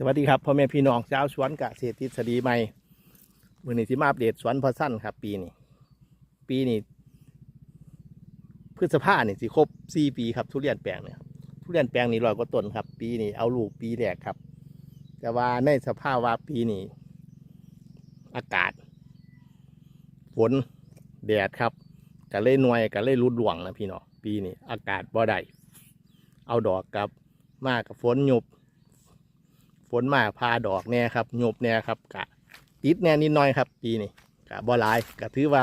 สวัสดีครับพ่อแม่พี่น้องชาวสวนเกษตรทฤษฎีใหม่มือนี้ที่มาอัปเดตสวนพอสั้นครับ ปีนี้ปีนี้พฤษภาเนี่ยสิครบสี่ปีครับทุเรียนแปลงเนี่ยทุเรียนแปลงนี้ร้อยกว่าต้นครับ ปีนี้เอาลูกปีแรกครับ แต่ว่าในสภาพว่าปีนี้อากาศ ฝนแดดครับก็เลยหน่วยก็เลยรุดหลวงนะพี่น้องปีนี้อากาศบ่ได้เอาดอกกับมากกับฝนหยุบ ฝนมาพาดอกแน่ครับหยบแน่ครับกะติดแน่นิดหน่อยครับ ปีนี้กะบ่หลายกะถือว่า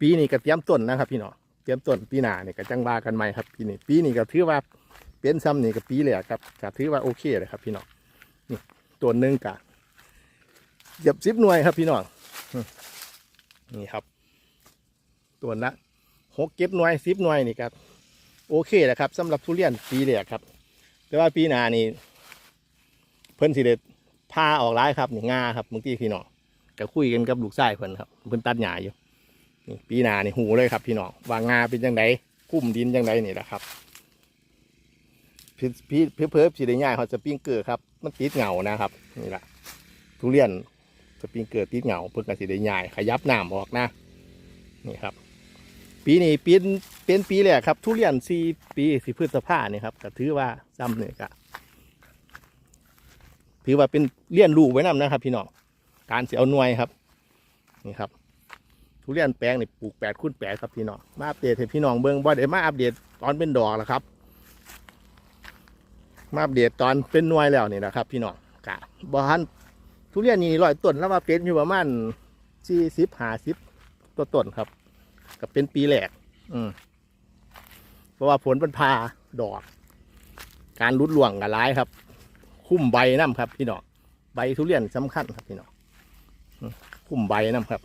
ปีนี้ก็เตรียมต้นนะครับ พี่น้องเตรียมต้นปีหน้าเนี่ยก็จังว่ากันใหม่ครับปีนี้ปีนี้ก็ถือว่าเป็นซ้ำนี่กับปีแรกครับก็ถือว่าโอเคเลยครับ พี่น้องนี่ตัวหนึ่งกะเหยียบซิบหน่วยครับ พี่น้องนี่ครับ ตัวละหกเก็บหน่วยสิบหน่วยนี่ครับโอเคแหละครับสำหรับทุเรียนปีแรกครับ แต่ว่าปีหน้านี่เพิ่นสิเด็ดพาออกร้ายครับนี่งาครับบางทีพี่น้องก็คุยกันกับลูกชายเพิ่นครับเพิ่นตัดหญ้าอยู่นี่ปีหน้านี่หูเลยครับ พี่น้องว่างาเป็นจังไดคุ้มดินจังไดนี่แหละครับพี่พี่เพิ่มเพิ่มสิได้ง่ายเขาจะปิ้งเกลือครับมันติดเหงานะครับนี่แหละทุเรียนสปริงเกอร์ติดเหงาเพิ่นก็สิได้ง่ายขยับน้ำออกนะนี่ครับ ปีนี้เป็นเป็นปีแรกครับ ทุเรียนสี่ปีสี่พฤษภาเนี่ยครับก็ถือว่าซ้ำเนี่ยก็ถือว่าเป็นเลี้ยนลูกไว้นำนะครับ พี่น้องการเสียเอาหน่วยครับนี่ครับ ทุเรียนแปลงนี่ปลูกแปดคูณแปดครับพี่น้องมาอัปเดตให้พี่น้องเบิ้งบ่ได้มาอัปเดตตอนเป็นดอกแล้วครับ มาอัปเดตตอนเป็นหน่วยแล้วนี่นะครับ พี่น้องกะบ้านทุเรียนนี่ร้อยต้นแล้วมาเป็นอยู่ประมาณสี่สิบห้าสิบตัวต้นครับ ก็เป็นปีแรกอืมเพราะว่าผลมันพาดอก การรุดล่วงกับร้ายครับ คุ้มใบน้ำครับพี่น้องใบทุเรียนสำคัญครับพี่น้องอืมคุ้มใบน้ำครับ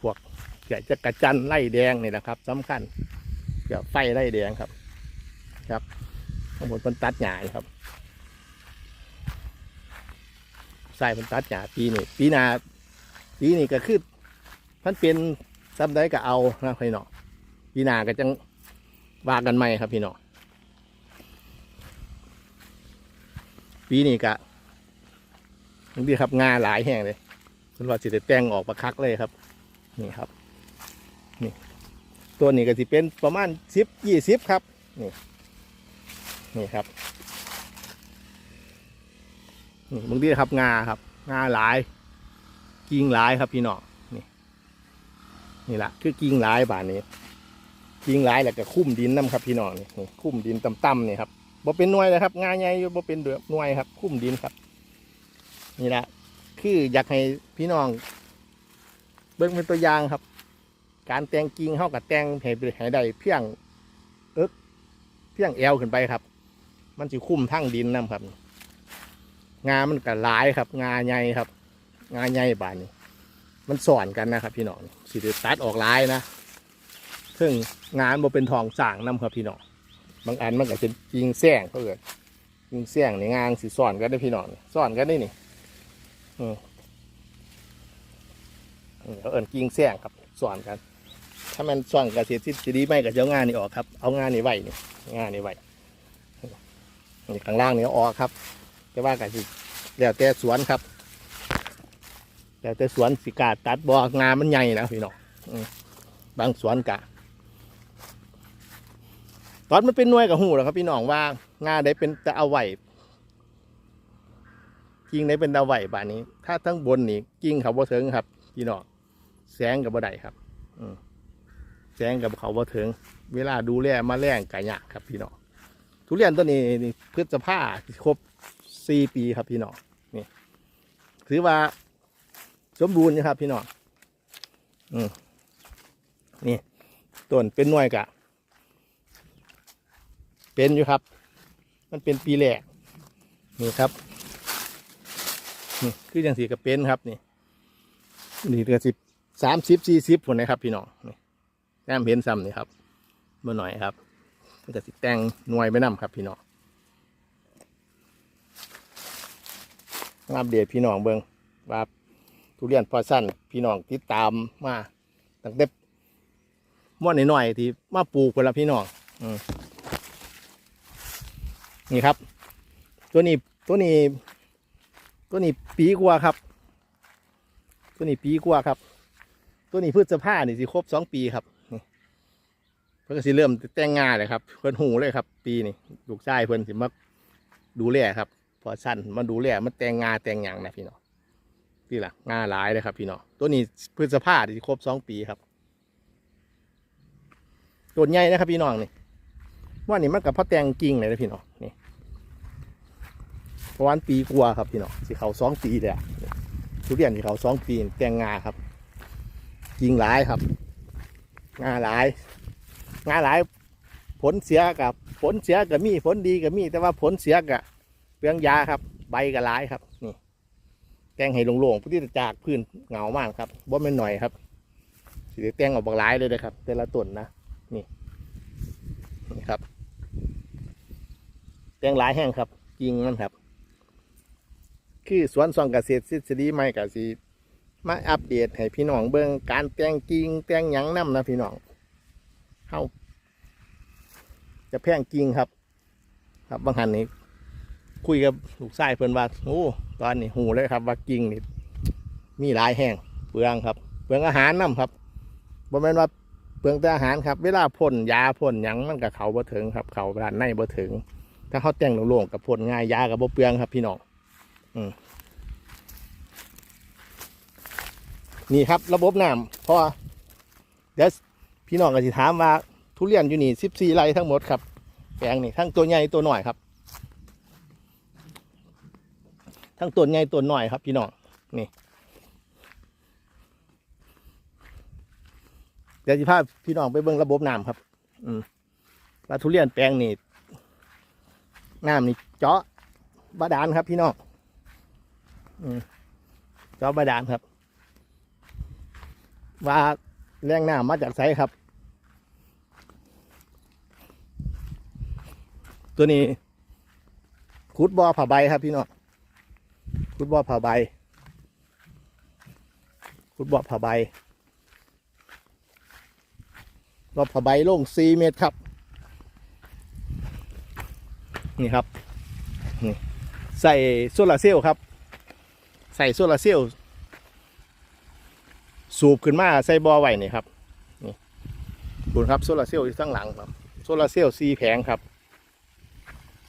พวกเกี่ยจะกระจันไล่แดงนี่แหละครับสำคัญเกี่ยวไฟไล่แดงครับ ครับข้างบนเป็นตัดหญ้าอยู่ครับใส่เป็นตัดหญ้าปีนี้ปีหนาปีนี้ก็คือมันเป็น ซ้ำได้ก็เอานะพี่น้องพี่นาก็จังว่ากันใหม่ครับพี่น้องปีนี้ก็นี่ดีครับงาหลายแห่งเลยคุณว่าสิแต่งออกประคักเลยครับ นี่ครับ นี่ ตัวนี้ก็สิเป็นประมาณสิบยี่สิบครับ นี่ นี่ครับนี่บางทีครับงาครับ งาหลายกิ่งหลายครับพี่น้อง นี่แหละคือกิ่งหลายบานนี้กิ่งหลายแล้วก็คุ้มดินน้ำครับพี่น้องนี่คุ้มดินต่ำๆนี่ครับบ่เป็นหน่วยเลยครับงานใหญ่อยู่บ่เป็นเดือบหน่วยครับ คุ้มดินครับ นี่แหละคืออยากให้พี่น้อง เบิ่งเป็นตัวอย่างครับ การแต่งกิ่งเข้ากับแต่งให้ให้ได้เพียงเอิกเพียงแอวขึ้นไปครับ มันจะคุ้มทั้งดินน้ำครับ งามันก็หลายครับ งาใหญ่ครับ งาใหญ่บานนี้ มันสอนกันนะครับพี่น้องสิได้ตัดออกลายนะซึ่งงานบ่เป็นทองสางนํครับพี่น้องบางอันมันก็เป็นยิงแซงเขาเกิดยิงแซงในงานสิสอนกันได้พี่น้องสอนกันได้นี่อืมอืมเขาเอิ้นกิงแซงครับสอนกัน ถ้ามันสอนกับเสียที่จะดีไม่กับเจ้างานนี่ออกครับ เอางานนี่ไหวนี่งานนี่ไหวนี่ข้างล่างนี่อออกครับ แต่ว่ากับสิแล้วแต่สวนครับ แต่แต่สวนสิกาตัดบอกงานมันใหญ่นะพี่น้องบางสวนกะ ตอนมันเป็นน่วยกับหูแล้วครับ พี่น้องว่างานได้เป็นแต่เอาไหวกิ่งได้เป็นตะไหวบานนี้ ถ้าทั้งบนนี่กิ่งเขาบ่เถิงครับ พี่น้องแสงกับบ่ได้ครับอืแสงกับเขาบ่เถิง เวลาดูแลมาแรงกะยากครับ พี่น้องทุเรียนต้นนี้นี่พฤษภาครบสี่ปีครับพี่น้องนี่ถือว่า สมบูรณ์นะครับ พี่น้องอืมนี่ต้นเป็นหน่วยกะ เป็นอยู่ครับ มันเป็นปีแรกนี่ครับนี่คือจังสีก็เป็นครับนี่นี่เดือนสิบสามสิบสี่สิบผลนะครับ พี่น้องนี่แต้มเห็นซ้ำนี่ครับเมื่อหน่อยครับมันก็สิแต่งหน่วยไปนํครับ พี่น้องอัปเดตพี่น้องเบิงว่า ทุเรียนพอสั้นพี่น้องติดตามมาตั้งแต่ม้วนหน่อยๆที่มาปลูกไปแล้วพี่น้องอนี่ครับ ตัวนี้ตัวนี้ ตัวนี้ปีกว่าครับ ตัวนี้ปีกว่าครับ ตัวนี้พืชสภานี่สิครบสองปีครับเพิ่นสิเริ่มแต่งงานเลยครับ เพิ่นหูเลยครับ ปีนี้ลูกชายเพิ่นสิมาดูแลครับ พอสั้นมาดูแลมาแต่งงานแต่งหยังนะพี่น้อง นี่แหละงาหลายเลยครับ พี่น้องตัวนี้พืชสภานี่ครบสองปีครับต้นใหญ่นะครับพี่น้องนี่ว่านี่มันกับพ่อแตงกิ่งเลยนะพี่น้องนี่ประมาณปีกว่าครับพี่น้องสิเขาสองปีเลยทุเรียนที่เขาสองปีแตงงาครับยิงหลายครับงาหลายงาหลาย ผลเสียกับผลเสียกับมีผลดีกับมีแต่ว่าผลเสียกับเปลืองยาครับ ใบกับหลายครับนี่ แตงให้โล่งๆพื้นที่จากพื้นเหงามากครับบ่แม่นหน่อยครับสิได้แตงออกบักหลายเลยนะครับ แต่ละต้นนะนี่นี่ครับ แตงหลายแห้งครับกิ่งมันครับ คือสวนซองเกษตรทฤษฎีใหม่กับสีมาอัปเดตให้พี่น้องเบิ่งการแต่งกิ่งแต่งหยังนํนะพี่น้องเฮาจะแพงกิ่งครับ ครับบางหันนี้ คุยกับลูกชายเพิ่นว่าโอ้ตอนนี้หูเลยครับ ว่ากิ่งนี่มีหลายแห้งเปลืองครับ เปลืองอาหารนํครับบ่แม่นว่าเปลืองแต่อาหารครับ เวลาพ่นยาพ่นหยังมันกับเขาบ่ถึงครับ เขาด้านในบ่ถึง ถ้าเขาแต่งโล่งๆกับพ่นง่ายยากับบ่เปลืองครับ พี่น้องนี่ครับ ระบบน้ำพราะว่าเดี๋ยวพี่น้องก็สิถามว่าทุเรียนอยู่นี่สิบสี่ไร่ทั้งหมดครับแปลงนี่ทั้งตัวใหญ่ตัวหน่อยครับ ทั้งตัวใหญ่ตัวหน่อยครับพี่น้องนี่เดี๋ยวสิพาพี่น้องไปเบิ่งระบบน้ำครับ อืมว่าทุเรียนแปลงนี่น้ำนี่เจาะบาดาลครับพี่น้องอืมเจาะบาดาลครับ ว่าแรงน้ำมาจากไสครับ ตัวนี้ขุดบ่อผ่าใบครับพี่น้อง ขุดบ่อผ่าใบขุดบ่อผ่าใบ รอบผ่าใบลงสี่เมตรครับ นี่ครับ นี่ใส่โซลาร์เซลล์ครับ ใส่โซลาร์เซลล์สูบขึ้นมาใส่บ่อไว้นี่ครับ นี่ดูครับโซลาร์เซลล์อยู่ข้างหลังครับ โซลาร์เซลล์สี่แผงครับ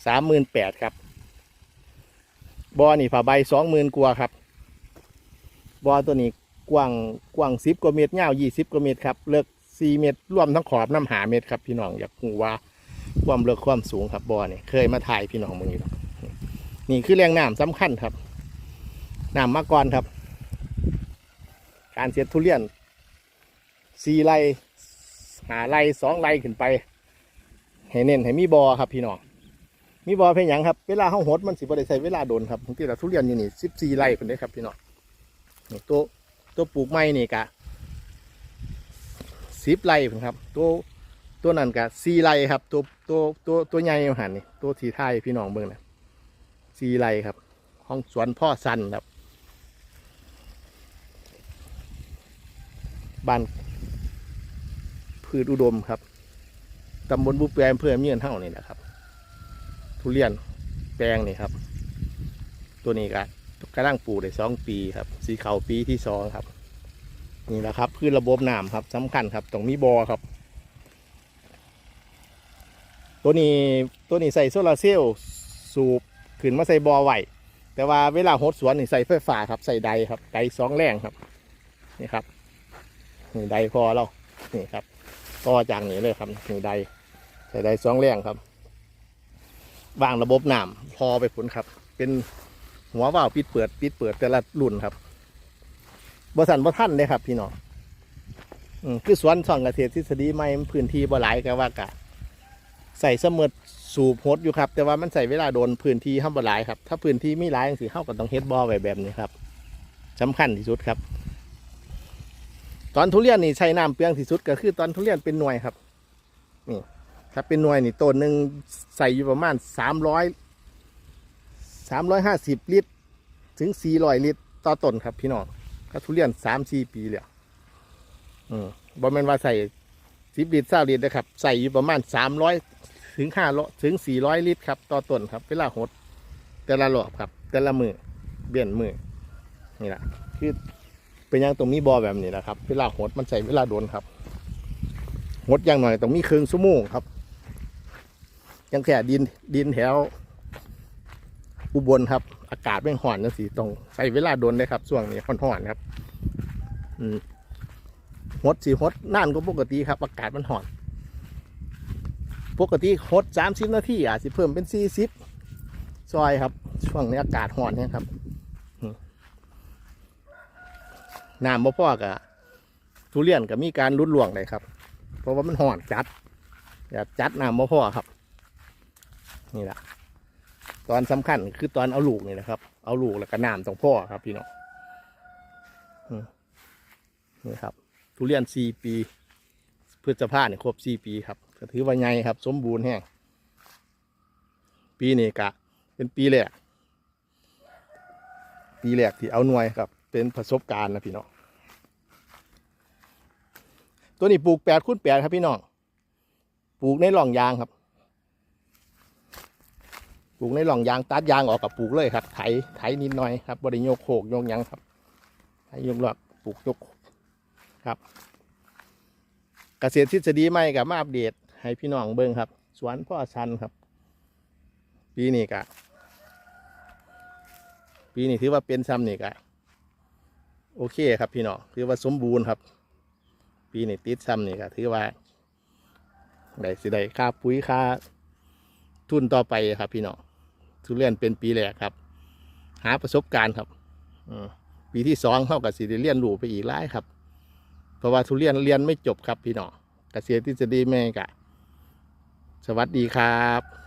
สามหมื่นแปดครับ บ่อนี่ผ่าใบสองหมื่นกว่าครับบ่อตัวนี้กว้างกว้างสิบกว่าเมตรยาวยี่สิบกว่าเมตรครับเลิกสี่เมตรรวมทั้งขอบน้ำหาเมตรครับพี่น้องอยากรู้ว่าความเลิกความสูงครับบ่อนี่เคยมาถ่ายพี่น้องมึงอยู่นี่นี่คือแรงน้ำสำคัญครับน้ำมาก่อนครับ การเสียดทุเรียนสี่ไร่หาไร่สองไร่ขึ้นไปให้เน้นให้มีบอครับพี่น้อง มีบอเพียงหยังครับ เวลาเฮาหดมันสิบ่ได้ใช้เวลาโดนครับบางทีเราทุเรียนอยู่นี่สิบสี่ไร่เพิ่นเด้ครับพี่น้องนี่ตัวตัวปลูกไม้นี่กะสิบไร่เพิ่นครับ ตัวตัวนั้นกะสี่ไร่ครับ ตัวตัวตัวตัวใหญ่หันนี่ตัวทีไทยพี่น้องเบิ่งนะสี่ไร่ครับ ห้องสวนพ่อสันครับบ้านพืชอุดมครับตำบลบุแปลงอำเพื่อเมียนเท่านี่นะครับ ทุเรียนแปลงนี่ครับ ตัวนี้ก็กระลังปลูกได้สองปีครับ สีเขาปีที่สองครับ นี่แหละครับพืชระบบน้ำครับสำคัญครับต้องมีบอครับ ตัวนี้ตัวนี้ใส่โซลาร์เซลล์สูบขึ้นมาใส่บอไวแต่ว่าเวลาหดสวนนี่ใส่ไฟฟ้าครับ ใส่ใดครับใดสองแรงครับนี่ครับนี่ใดพอเรานี่ครับต่อจากนี้เลยครับนี่ใดใส่ใดสองแรงครับ วางระบบน้ำพอไปผลครับ เป็นหัวว่าวปิดเปิด ปิดเปิดแต่ละรุ่นครับบริสันบ่ท่านเลยครับ พี่น้องอคือสวนส่องเกษตรทฤษฎีใหม่พื้นที่บ่หลายก็ว่ากะใส่เสมอสูบหดอยู่ครับ แต่ว่ามันใส่เวลาโดนพื้นที่ห้ามบ่หลายครับ ถ้าพื้นที่ไม่หลายจังสิเข้าก็ต้องเฮ็ดบ่อไว้แบบนี้ครับสำคัญที่สุดครับ ตอนทุเรียนนี่ใช้น้ำเปลืองที่สุดก็คือตอนทุเรียนเป็นหน่วยครับนี่ ถ้าเป็นหน่วยนี่ต้นหนึ่งใส่อยู่ประมาณสามร้อยสามร้อยห้าสิบลิตร ถึงสี่ร้อยลิตร ต่อต้นครับพี่น้องก็ทุเรียนสามสี่ปีแล้วอืมบอแมนว่าใส่สิบลิตรเศร้าลิตรนะครับ ใส่อยู่ประมาณสามร้อยถึงห้าร้อยถึงสี่ร้อยลิตรครับ ต่อต้นครับ เวลาหด แต่ละรอบครับ แต่ละมือเบี้ยนมือนี่แหละคือเป็นยังตรงมีบอแบบนี้แหละครับ เวลาหดมันใช้เวลาโดนครับหดอย่างหน่อยต้องมีครึ่งชั่วโมงครับ ยังแค่ดินดินแถว อุบลครับ อากาศไม่ห่อนนะสิต้องใช้เวลาโดนเลยครับช่วงนี้ห่อนๆครับ อืมหดสีหดน่านก็ปกติครับ อากาศมันห่อน ปกติหดสามสิบนาทีอาจจะเพิ่มเป็นสี่สิบซอยครับ ช่วงนี้อากาศห่อนเนี่ยครับอืมน้ำบ่พอกะทุเรียนก็มีการรุดล่วงเลยครับ เพราะว่ามันห่อนจัดอย่าจัดน้ำบ่พอครับ นี่แหละตอนสำคัญคือตอนเอาลูกนี่นะครับ เอาลูกแล้วก็น้ำตรงพ่อครับพี่น้องนี่ครับ ทุเรียนสี่ปีพฤษภาเนี่ยครบสี่ปีครับก็ถือว่าไงครับ สมบูรณ์แห้งปีนี้กะ เป็นปีแรกปีแรกที่เอาหน่วยครับ เป็นประสบการณ์นะพี่น้องตัวนี้ปลูกแปดคูณแปดครับพี่น้องปลูกในหล่องยางครับ ปลูกในหล่องยางตัดยางออกกับปลูกเลยครับไถไถนิดหน่อยครับบริโยกโขกโยกยังครับไถยกหลอกปลูกยกครับเกษตรทฤษฎีใหม่กับมาอัปเดต ให้พี่น้องเบิ่งครับ สวนพ่อชันครับ ปีนี้กะปีนี้ถือว่าเป็นซ้ำนี่กะโอเคครับพี่น้องถือว่าสมบูรณ์ครับ ปีนี้ติดซ้ำนี่กะถือว่าได้สิได้ค่าปุ๋ยค่าทุนต่อไปครับพี่น้อง ทุเรียนเป็นปีแรกครับ หาประสบการณ์ครับปีที่สองเข้ากับสิได้เรียนรู้ไปอีกหลายครับ เพราะว่าทุเรียนเรียนไม่จบครับพี่น้องเกษตรทฤษฎีแม่กะ สวัสดีครับ